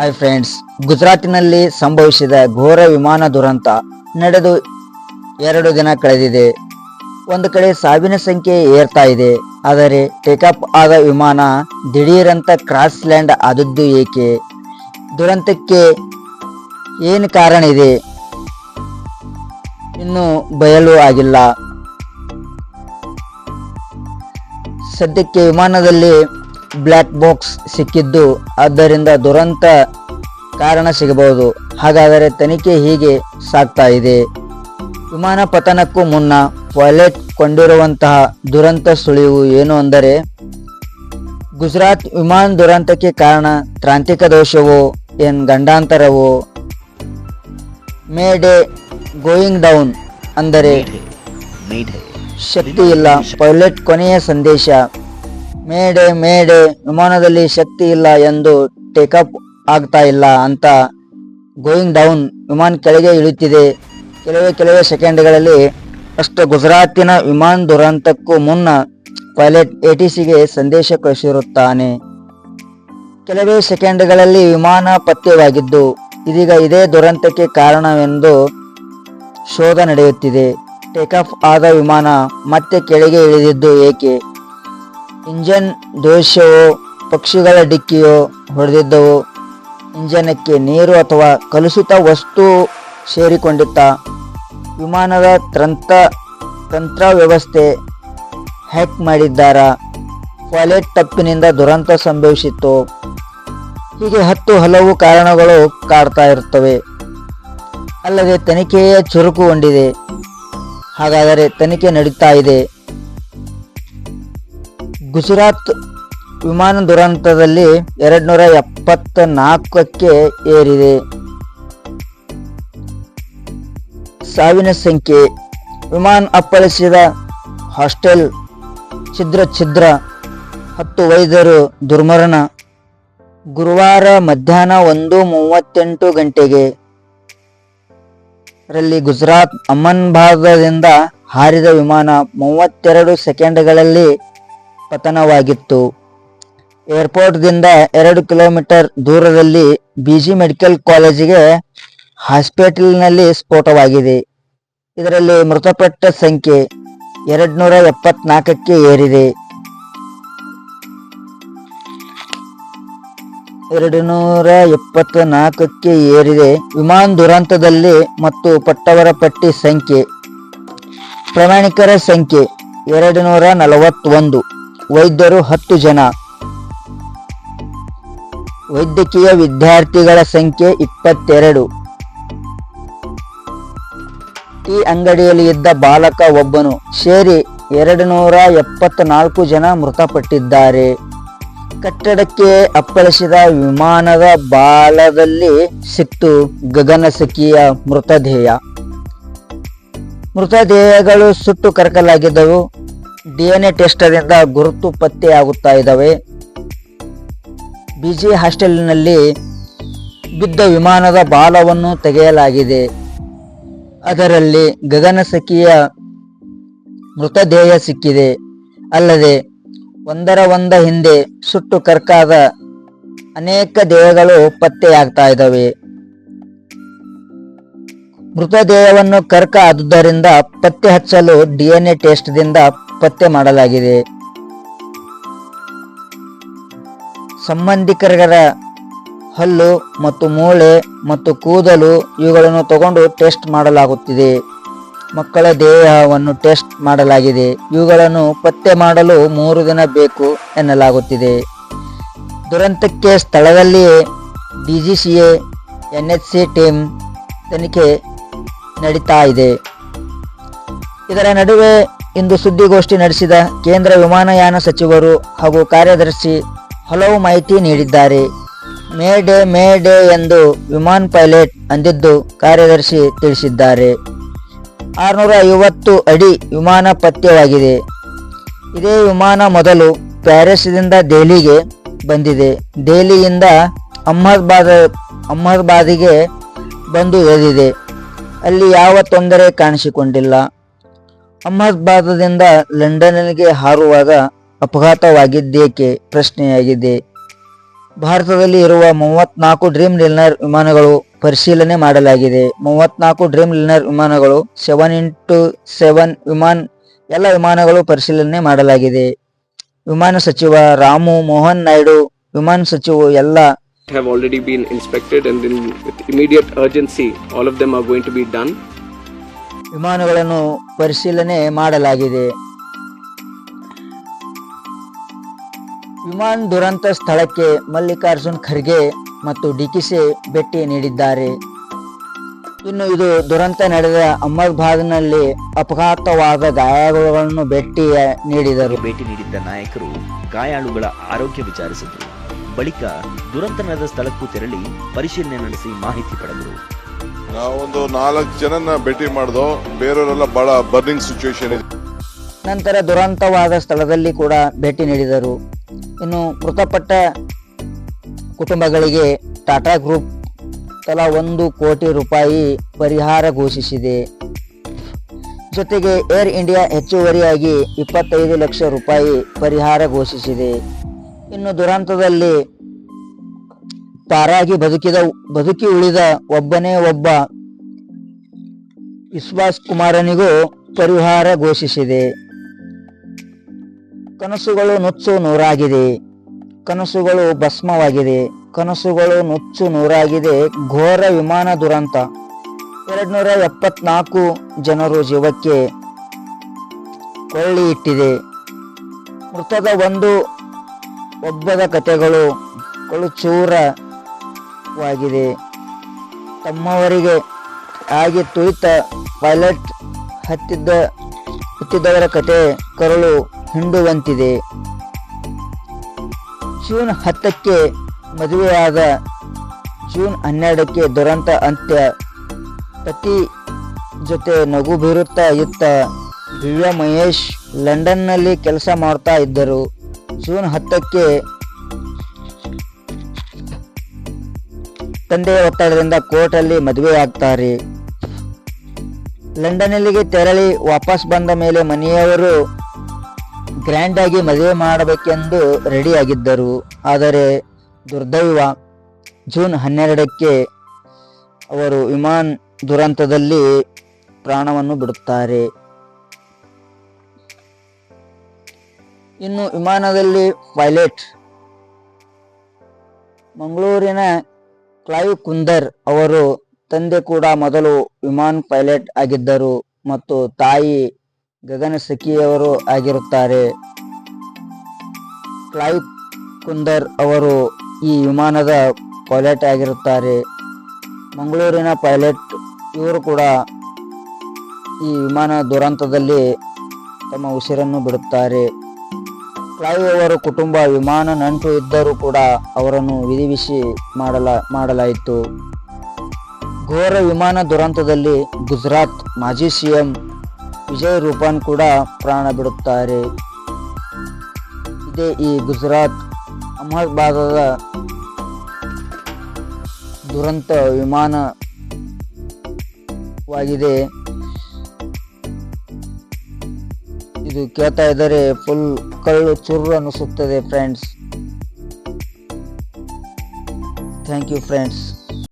Hi friends ಗುಜರಾತಿನಲ್ಲಿ ಸಂಭವಿಸಿದ ಘೋರ ವಿಮಾನ ದುರಂತ ನಡೆದು ಎರಡು ದಿನ ಕಳೆದಿದೆ. ಒಂದು ಕಡೆ ಸಾವಿನ ಸಂಖ್ಯೆ ಏರ್ತಾ ಇದೆ, ಆದರೆ ಟೇಕಪ್ ಆದ ವಿಮಾನ ದಿಢೀರಂತ ಕ್ರಾಸ್ ಲ್ಯಾಂಡ್ ಆದದ್ದು ಏಕೆ? ದುರಂತಕ್ಕೆ ಏನು ಕಾರಣ ಇದೆ? ಇನ್ನು ಬಯಲು ಆಗಿಲ್ಲ. ಸದ್ಯಕ್ಕೆ ವಿಮಾನದಲ್ಲಿ ಬ್ಲ್ಯಾಕ್ ಬಾಕ್ಸ್ ಸಿಕ್ಕಿದ್ದು ಆದ್ದರಿಂದ ದುರಂತ ಕಾರಣ ಸಿಗಬಹುದು. ಹಾಗಾದರೆ ತನಿಖೆ ಹೀಗೆ ಸಾಗ್ತಾ ಇದೆ. ವಿಮಾನ ಪತನಕ್ಕೂ ಮುನ್ನ ಪೈಲಟ್ ಕೊಂಡಿರುವಂತಹ ದುರಂತ ಸುಳಿವು ಏನು ಅಂದರೆ ಗುಜರಾತ್ ವಿಮಾನ ದುರಂತಕ್ಕೆ ಕಾರಣ ತಾಂತ್ರಿಕ ದೋಷವೋ ಏನ್ ಗಂಡಾಂತರವೋ? ಮೇ ಡೇ ಗೋಯಿಂಗ್ ಡೌನ್ ಅಂದರೆ ಶಕ್ತಿ ಇಲ್ಲ. ಪೈಲಟ್ ಕೊನೆಯ ಸಂದೇಶ. ಮೇಡೆ ಮೇಡೆ, ವಿಮಾನದಲ್ಲಿ ಶಕ್ತಿ ಇಲ್ಲ ಎಂದು ಟೇಕಪ್ ಆಗ್ತಾ ಇಲ್ಲ ಅಂತ ಗೋಯಿಂಗ್ ಡೌನ್ ವಿಮಾನ ಕೆಳಗೆ ಇಳಿಯುತ್ತಿದೆ ಕೆಲವೇ ಕೆಲವೇ ಸೆಕೆಂಡ್ಗಳಲ್ಲಿ ಅಷ್ಟು ಗುಜರಾತಿನ ವಿಮಾನ ದುರಂತಕ್ಕೂ ಮುನ್ನ ಪೈಲಟ್ ಎಟಿಸಿಗೆ ಸಂದೇಶ ಕಳಿಸಿರುತ್ತಾನೆ. ಕೆಲವೇ ಸೆಕೆಂಡ್ಗಳಲ್ಲಿ ವಿಮಾನ ಪತ್ತೆಯಾಗಿದ್ದು, ಇದೀಗ ಇದೇ ದುರಂತಕ್ಕೆ ಕಾರಣವೆಂದು ಶೋಧ ನಡೆಯುತ್ತಿದೆ. ಟೇಕಾಫ್ ಆದ ವಿಮಾನ ಮತ್ತೆ ಕೆಳಗೆ ಇಳಿದಿದ್ದು ಏಕೆ? ಇಂಜನ್ ದೋಷವೋ, ಪಕ್ಷಿಗಳ ಡಿಕ್ಕಿಯೋ ಹೊಡೆದಿದ್ದವು. ಇಂಜನಕ್ಕೆ ನೀರು ಅಥವಾ ಕಲುಷಿತ ವಸ್ತು ಸೇರಿಕೊಂಡಿತ್ತ. ವಿಮಾನದ ತಂತ್ರ ತಂತ್ರ ವ್ಯವಸ್ಥೆ ಹ್ಯಾಕ್ ಮಾಡಿದ್ದಾರ. ಫಾಲೆಟ್ ತಪ್ಪಿನಿಂದ ದುರಂತ ಸಂಭವಿಸಿತ್ತು. ಹೀಗೆ ಹತ್ತು ಹಲವು ಕಾರಣಗಳು ಕಾಡ್ತಾ ಇರುತ್ತವೆ. ಅಲ್ಲದೆ ತನಿಖೆಯ ಚುರುಕುಗೊಂಡಿದೆ. ಹಾಗಾದರೆ ತನಿಖೆ ನಡೀತಾ ಇದೆ. ಗುಜರಾತ್ ವಿಮಾನ ದುರಂತದಲ್ಲಿ ಎರಡುನೂರ ಎಪ್ಪತ್ತ ನಾಲ್ಕಕ್ಕೆ ಏರಿದೆ. ಸಾವಿನ ಸಂಖ್ಯೆ. ವಿಮಾನ ಅಪ್ಪಳಿಸಿದ ಹಾಸ್ಟೆಲ್ ಛಿದ್ರ ಛಿದ್ರ ಹತ್ತು ವೈದ್ಯರು ದುರ್ಮರಣ. ಗುರುವಾರ ಮಧ್ಯಾಹ್ನ ಒಂದು ಮೂವತ್ತೆಂಟು ಗಂಟೆಗೆ ರಲ್ಲಿ ಗುಜರಾತ್ ಅಮ್ಮನ್ಬಾದದಿಂದ ಹಾರಿದ ವಿಮಾನ ಮೂವತ್ತೆರಡು ಸೆಕೆಂಡ್ಗಳಲ್ಲಿ ಪತನವಾಗಿತ್ತು. ಏರ್ಪೋರ್ಟ್ದಿಂದ ಎರಡು ಕಿಲೋಮೀಟರ್ ದೂರದಲ್ಲಿ ಬಿಜಿ ಮೆಡಿಕಲ್ ಕಾಲೇಜಿಗೆ ಹಾಸ್ಪಿಟಲ್ನಲ್ಲಿ ಸ್ಫೋಟವಾಗಿದೆ. ಇದರಲ್ಲಿ ಮೃತಪಟ್ಟ ಸಂಖ್ಯೆ ಎರಡುನೂರ ಎಪ್ಪತ್ನಾಲ್ಕಕ್ಕೆ ಏರಿದೆ. ಎರಡು ನೂರ ಎಪ್ಪತ್ತ ನಾಲ್ಕಕ್ಕೆ ಏರಿದೆ. ವಿಮಾನ ದುರಂತದಲ್ಲಿ ಮತ್ತು ಪಟ್ಟವರ ಪಟ್ಟಿ ಸಂಖ್ಯೆ. ಪ್ರಯಾಣಿಕರ ಸಂಖ್ಯೆ ಎರಡು ನೂರ ನಲವತ್ತೊಂದು. ವೈದ್ಯರು ಹತ್ತು ಜನ. ವೈದ್ಯಕೀಯ ವಿದ್ಯಾರ್ಥಿಗಳ ಸಂಖ್ಯೆ ಇಪ್ಪತ್ತೆರಡು. ಈ ಅಂಗಡಿಯಲ್ಲಿ ಇದ್ದ ಬಾಲಕ ಒಬ್ಬನು ಸೇರಿ ಎರಡು ನೂರ ಎಪ್ಪತ್ನಾಲ್ಕು ಜನ ಮೃತಪಟ್ಟಿದ್ದಾರೆ. ಕಟ್ಟಡಕ್ಕೆ ಅಪ್ಪಳಿಸಿದ ವಿಮಾನದ ಬಾಲದಲ್ಲಿ ಸಿಕ್ತು ಗಗನಸಖಿಯ ಮೃತದೇಹ. ಮೃತದೇಹಗಳು ಸುಟ್ಟು ಕರಕಲಾಗಿದ್ದವು. ಡಿಎನ್ಎ ಟೆಸ್ಟದಿಂದ ಗುರುತು ಪತ್ತೆಯಾಗುತ್ತಾ ಇದ್ದಾವೆ. ಬಿಜಿ ಹಾಸ್ಟೆಲ್ನಲ್ಲಿ ಬಿದ್ದ ವಿಮಾನದ ಬಾಲವನ್ನು ತೆಗೆಯಲಾಗಿದೆ. ಅದರಲ್ಲಿ ಗಗನಸಖಿಯ ಮೃತದೇಹ ಸಿಕ್ಕಿದೆ. ಅಲ್ಲದೆ ಒಂದರ ಒಂದ ಹಿಂದೆ ಸುಟ್ಟು ಕರ್ಕಾದ ಅನೇಕ ದೇಹಗಳು ಪತ್ತೆಯಾಗ್ತಾ ಇದ್ದಾವೆ. ಮೃತದೇಹವನ್ನು ಕರ್ಕ ಆದುದರಿಂದ ಪತ್ತೆ ಹಚ್ಚಲು ಡಿಎನ್ಎ ಟೆಸ್ಟ್ದಿಂದ ಪತ್ತೆ ಮಾಡಲಾಗಿದೆ. ಸಂಬಂಧಿಕರ ಹಲ್ಲು ಮತ್ತು ಮೂಳೆ ಮತ್ತು ಕೂದಲು ಇವುಗಳನ್ನು ತಗೊಂಡು ಟೆಸ್ಟ್ ಮಾಡಲಾಗುತ್ತಿದೆ. ಮಕ್ಕಳ ದೇಹವನ್ನು ಟೆಸ್ಟ್ ಮಾಡಲಾಗಿದೆ. ಇವುಗಳನ್ನು ಪತ್ತೆ ಮಾಡಲು ಮೂರು ದಿನ ಬೇಕು ಎನ್ನಲಾಗುತ್ತಿದೆ. ದುರಂತಕ್ಕೆ ಸ್ಥಳದಲ್ಲಿಯೇ ಡಿಜಿಸಿಎ, ಎನ್ಎಚ್ಸಿ ಟೀಮ್ ತನಿಖೆ ನಡೀತಾ ಇದೆ. ಇದರ ನಡುವೆ ಇಂದು ಸುದ್ದಿಗೋಷ್ಠಿ ನಡೆಸಿದ ಕೇಂದ್ರ ವಿಮಾನಯಾನ ಸಚಿವರು ಹಾಗೂ ಕಾರ್ಯದರ್ಶಿ ಹಲವು ಮಾಹಿತಿ ನೀಡಿದ್ದಾರೆ. ಮೇ ಡೇ ಮೇ ಡೇ ಎಂದು ವಿಮಾನ ಪೈಲಟ್ ಅಂದಿದ್ದು ಕಾರ್ಯದರ್ಶಿ ತಿಳಿಸಿದ್ದಾರೆ. ಆರುನೂರ ಐವತ್ತು ಅಡಿ ವಿಮಾನ ಪತ್ತೆಯಾಗಿದೆ ಇದೇ ವಿಮಾನ ಮೊದಲು ಪ್ಯಾರಿಸ್ದಿಂದ ದೆಹಲಿಗೆ ಬಂದಿದೆ. ದೆಹಲಿಯಿಂದ ಅಹಮದಾಬಾದ್, ಅಹ್ಮದಾಬಾದಿಗೆ ಬಂದು ಇಳಿದಿದೆ ಅಲ್ಲಿ ಯಾವ ತೊಂದರೆ ಕಾಣಿಸಿಕೊಂಡಿಲ್ಲ. ಅಹಮದಾಬಾದದಿಂದ ಲಂಡನ್ನಿಗೆ ಹಾರುವಾಗ ಅಪಘಾತವಾಗಿದ್ದೇಕೆ ಪ್ರಶ್ನೆಯಾಗಿದೆ. ಭಾರತದಲ್ಲಿ ಇರುವ ಮೂವತ್ನಾಲ್ಕು ಡ್ರೀಮ್ ಲಿನರ್ ವಿಮಾನಗಳು ಪರಿಶೀಲನೆ ಮಾಡಲಾಗಿದೆ. ಮೂವತ್ನಾಲ್ಕು ಡ್ರೀಮ್ ಲಿನರ್ ವಿಮಾನಗಳು ಸೆವೆನ್ ಇಂಟು ಸೆವೆನ್ ವಿಮಾನ ಎಲ್ಲ ವಿಮಾನಗಳು ಪರಿಶೀಲನೆ ಮಾಡಲಾಗಿದೆ. ವಿಮಾನ ಸಚಿವ ರಾಮು ಮೋಹನ್ ನಾಯ್ಡು ವಿಮಾನ ಸಚಿವ ಎಲ್ಲ have already been inspected and in, with immediate urgency all of them are going to be done. ವಿಮಾನಗಳನ್ನು ಪರಿಶೀಲನೆ ಮಾಡಲಾಗಿದೆ. ವಿಮಾನ ದುರಂತ ಸ್ಥಳಕ್ಕೆ ಮಲ್ಲಿಕಾರ್ಜುನ್ ಖರ್ಗೆ ಮತ್ತು ಡಿಕಿಸೆ ಭೇಟಿ ನೀಡಿದ್ದಾರೆ. ಇನ್ನು ಇದು ದುರಂತ ನಡೆದ ಅಹಮದಾಬಾದ್ನಲ್ಲಿ ಅಪಘಾತವಾದ ಗಾಯಾಳುಗಳನ್ನು ಭೇಟಿ ನೀಡಿದರು. ಭೇಟಿ ನೀಡಿದ್ದ ನಾಯಕರು ಗಾಯಾಳುಗಳ ಆರೋಗ್ಯ ವಿಚಾರಿಸಿದರು. ಬಳಿಕ ದುರಂತ ನಡೆದ ಸ್ಥಳಕ್ಕೂ ತೆರಳಿ ಪರಿಶೀಲನೆ ನಡೆಸಿ ಮಾಹಿತಿ ಪಡೆದರು. ನಾವೊಂದು ನಾಲ್ಕು ಜನನ ಭೇಟಿ ಮಾಡ್ದೋ ಬೇರೆಯವರೆಲ್ಲ ಬಹಳ ಬರ್ನಿಂಗ್ ಸಿಚುವೇಶನ್ ಇದೆ. ನಂತರ ದುರಂತವಾದ ಸ್ಥಳದಲ್ಲಿ ಕೂಡ ಭೇಟಿ ನೀಡಿದರು. ಇನ್ನು ಮೃತಪಟ್ಟ ಕುಟುಂಬಗಳಿಗೆ ಟಾಟಾ ಗ್ರೂಪ್ ತಲಾ ಒಂದು ಕೋಟಿ ರೂಪಾಯಿ ಪರಿಹಾರ ಘೋಷಿಸಿದೆ. ಜೊತೆಗೆ ಏರ್ ಇಂಡಿಯಾ ಹೆಚ್ಚುವರಿಯಾಗಿ ಇಪ್ಪತ್ತೈದು ಲಕ್ಷ ರೂಪಾಯಿ ಪರಿಹಾರ ಘೋಷಿಸಿದೆ. ಇನ್ನು ದುರಂತದಲ್ಲಿ ಪಾರಾಗಿ ಬದುಕಿದ, ಬದುಕಿ ಉಳಿದ ಒಬ್ಬನೇ ಒಬ್ಬ ವಿಶ್ವಾಸ್ ಕುಮಾರನಿಗೂ ಪರಿಹಾರ ಘೋಷಿಸಿದೆ. ಕನಸುಗಳು ನುಚ್ಚು ನೂರಾಗಿದೆ. ಕನಸುಗಳು ಭಸ್ಮವಾಗಿದೆ. ಕನಸುಗಳು ನುಚ್ಚು ನೂರಾಗಿದೆ. ಘೋರ ವಿಮಾನ ದುರಂತ. ಎರಡ್ನೂರ ಎಪ್ಪತ್ನಾಲ್ಕು ಜನರು ಜೀವಕ್ಕೆ ಕೊಳ್ಳಿ ಇಟ್ಟಿದೆ. ಮೃತದ ಒಂದು ಒಬ್ಬದ ಕಥೆಗಳು ಕೊಳುಚೂರವಾಗಿದೆ ತಮ್ಮವರಿಗೆ ಆಗಿ ತುಳಿತ ಪೈಲಟ್ ಹತ್ತಿದ್ದ ಹತ್ತಿದ್ದವರ ಕತೆ ಕರಳು ಹಿಂಡುವಂತಿದೆ. ಜೂನ್ ಹತ್ತಕ್ಕೆ ಮದುವೆಯಾದ ಜೂನ್ ಹನ್ನೆರಡಕ್ಕೆ ದುರಂತ ಅಂತ್ಯ. ಪತಿ ಜೊತೆ ನಗು ಬೀರುತ್ತಾ ಇತ್ತ ದಿವ್ಯಾ ಮಹೇಶ್ ಲಂಡನ್ನಲ್ಲಿ ಕೆಲಸ ಮಾಡ್ತಾ ಇದ್ದರು. ಜೂನ್ ಹತ್ತಕ್ಕೆ ತಂದೆಯ ಒತ್ತಡದಿಂದ ಕೋರ್ಟಲ್ಲಿ ಮದುವೆಯಾಗ್ತಾರೆ ಲಂಡನ್ನಲ್ಲಿಗೆ ತೆರಳಿ ವಾಪಸ್ ಬಂದ ಮೇಲೆ ಮನೆಯವರು ಗ್ರ್ಯಾಂಡ್ ಆಗಿ ಮದುವೆ ಮಾಡಬೇಕೆಂದು ರೆಡಿ ಆಗಿದ್ದರು. ಆದರೆ ದುರ್ದೈವ ಜೂನ್ ಹನ್ನೆರಡಕ್ಕೆ ಅವರು ವಿಮಾನ್ ದುರಂತದಲ್ಲಿ ಪ್ರಾಣವನ್ನು ಬಿಡುತ್ತಾರೆ. ಇನ್ನು ವಿಮಾನದಲ್ಲಿ ಪೈಲಟ್ ಮಂಗಳೂರಿನ ಕ್ಲೈವ್ ಕುಂದರ್ ಅವರು ತಂದೆ ಕೂಡ ಮೊದಲು ವಿಮಾನ್ ಪೈಲಟ್ ಆಗಿದ್ದರು ಮತ್ತು ತಾಯಿ ಗಗನ ಸಖಿಯವರು ಆಗಿರುತ್ತಾರೆ. ಕ್ಲೈವ್ ಕುಂದರ್ ಅವರು ಈ ವಿಮಾನದ ಪೈಲಟ್ ಆಗಿರುತ್ತಾರೆ. ಮಂಗಳೂರಿನ ಪೈಲಟ್ ಇವರು ಕೂಡ ಈ ವಿಮಾನ ದುರಂತದಲ್ಲಿ ತಮ್ಮ ಉಸಿರನ್ನು ಬಿಡುತ್ತಾರೆ. ಕ್ಲೈವ್ ಅವರ ಕುಟುಂಬ, ವಿಮಾನ ನಂಟು ಇದ್ದರೂ ಕೂಡ ಅವರನ್ನು ವಿಧಿವಿಸಿ ಮಾಡಲ, ಮಾಡಲಾಯಿತು. ಘೋರ ವಿಮಾನ ದುರಂತದಲ್ಲಿ ಗುಜರಾತ್ ಮಾಜಿ ಸಿಎಂ ವಿಜಯ್ ರೂಪಾನ್ ಕೂಡ ಪ್ರಾಣ ಬಿಡುತ್ತಾರೆ. ಇದೇ ಈ ಗುಜರಾತ್ ಅಹಮದಾಬಾದದ ದುರಂತ ವಿಮಾನವಾಗಿದೆ. ಇದು ಕೇಳ್ತಾ ಇದ್ದರೆ ಫುಲ್ ಕಳ್ಳು ಚುರ್ರು ಅನಿಸುತ್ತದೆ ಫ್ರೆಂಡ್ಸ್ ಥ್ಯಾಂಕ್ ಯು ಫ್ರೆಂಡ್ಸ್